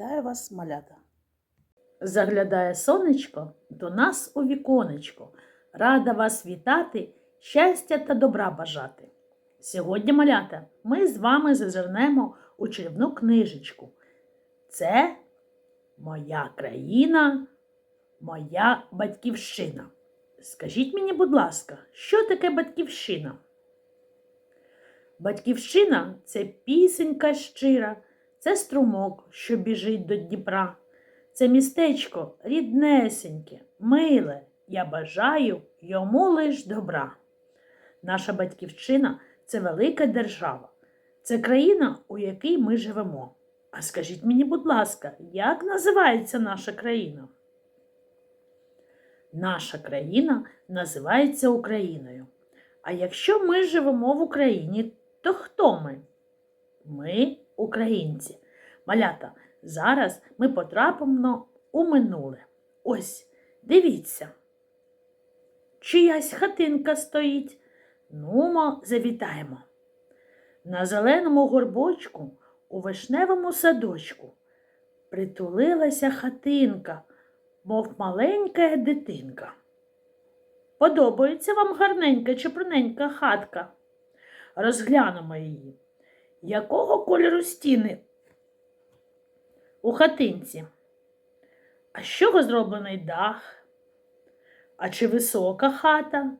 Вітаю вас, малята! Заглядає сонечко до нас у віконечко. Рада вас вітати, щастя та добра бажати. Сьогодні, малята, ми з вами зазирнемо у чарівну книжечку. Це моя країна, моя батьківщина. Скажіть мені, будь ласка, що таке батьківщина? Батьківщина це пісенька щира, це струмок, що біжить до Дніпра. Це містечко ріднесеньке, миле, я бажаю йому лиш добра. Наша батьківщина це велика держава, це країна, у якій ми живемо. А скажіть мені, будь ласка, як називається наша країна? Наша країна називається Україною. А якщо ми живемо в Україні, то хто ми? Ми українці. Малята, зараз ми потрапимо у минуле. Ось, дивіться. Чиясь хатинка стоїть. Нумо, завітаємо. На зеленому горбочку у вишневому садочку притулилася хатинка, мов маленька дитинка. Подобається вам гарненька чепурненька хатка? Розглянемо її. Якого кольору стіни у хатинці? А з чого зроблений дах? А чи висока хата,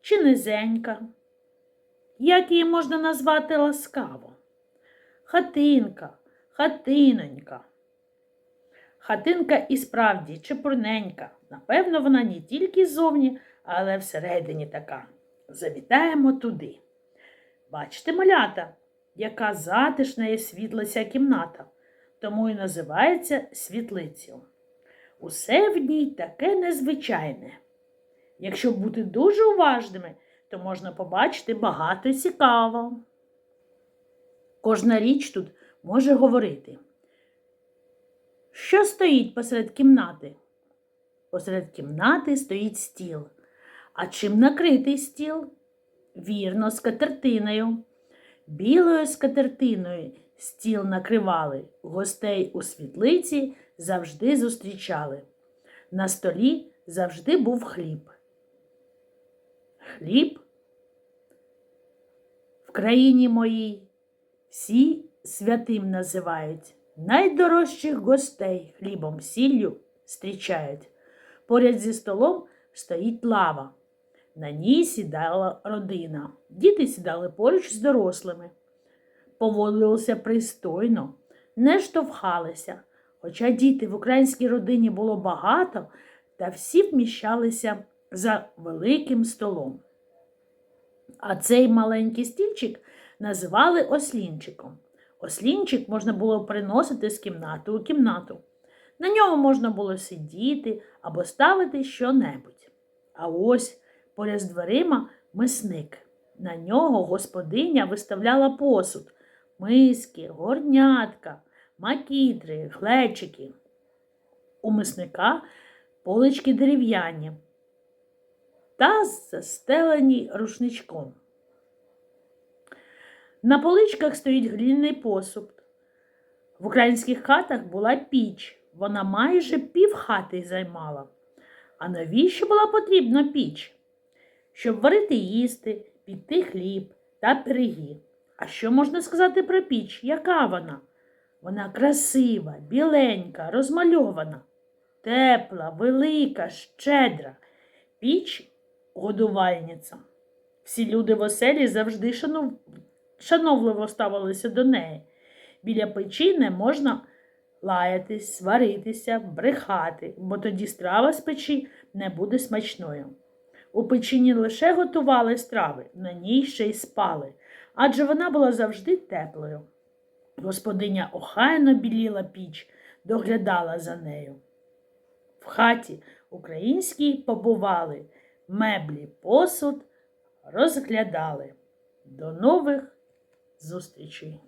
чи низенька? Як її можна назвати ласкаво? Хатинка, хатинонька. Хатинка і справді чепурненька. Напевно, вона не тільки ззовні, але всередині така. Завітаємо туди. Бачите, малята, яка затишна і світла ця кімната, тому і називається світлицею. Усе в ній таке незвичайне. Якщо бути дуже уважними, то можна побачити багато цікавого. Кожна річ тут може говорити. Що стоїть посеред кімнати? Посеред кімнати стоїть стіл. А чим накритий стіл? Вірно, скатертиною. Білою скатертиною стіл накривали, гостей у світлиці завжди зустрічали. На столі завжди був хліб. Хліб в країні моїй всі святим називають. Найдорожчих гостей хлібом сіллю зустрічають. Поряд зі столом стоїть лава. На ній сідала родина. Діти сідали поруч з дорослими. Поводилися пристойно, не штовхалися. Хоча діти в українській родині було багато, та всі вміщалися за великим столом. А цей маленький стільчик називали ослінчиком. Ослінчик можна було приносити з кімнати у кімнату. На ньому можна було сидіти або ставити що-небудь. А ось поряд з дверима мисник. На нього господиня виставляла посуд, миски, горнятка, макітри, глечики. У мисника полички дерев'яні та застелені рушничком. На поличках стоїть гліняний посуд. В українських хатах була піч, вона майже пів хати займала. А навіщо була потрібна піч? Щоб варити їсти, піти хліб та пироги. А що можна сказати про піч? Яка вона? Вона красива, біленька, розмальована, тепла, велика, щедра. Піч годувальниця. Всі люди в оселі завжди шанов... шановливо ставилися до неї. Біля печі не можна лаятись, сваритися, брехати, бо тоді страва з печі не буде смачною. У печі не лише готували страви, на ній ще й спали, адже вона була завжди теплою. Господиня охайно біліла піч, доглядала за нею. В хаті українській побували, меблі, посуд розглядали. До нових зустрічей!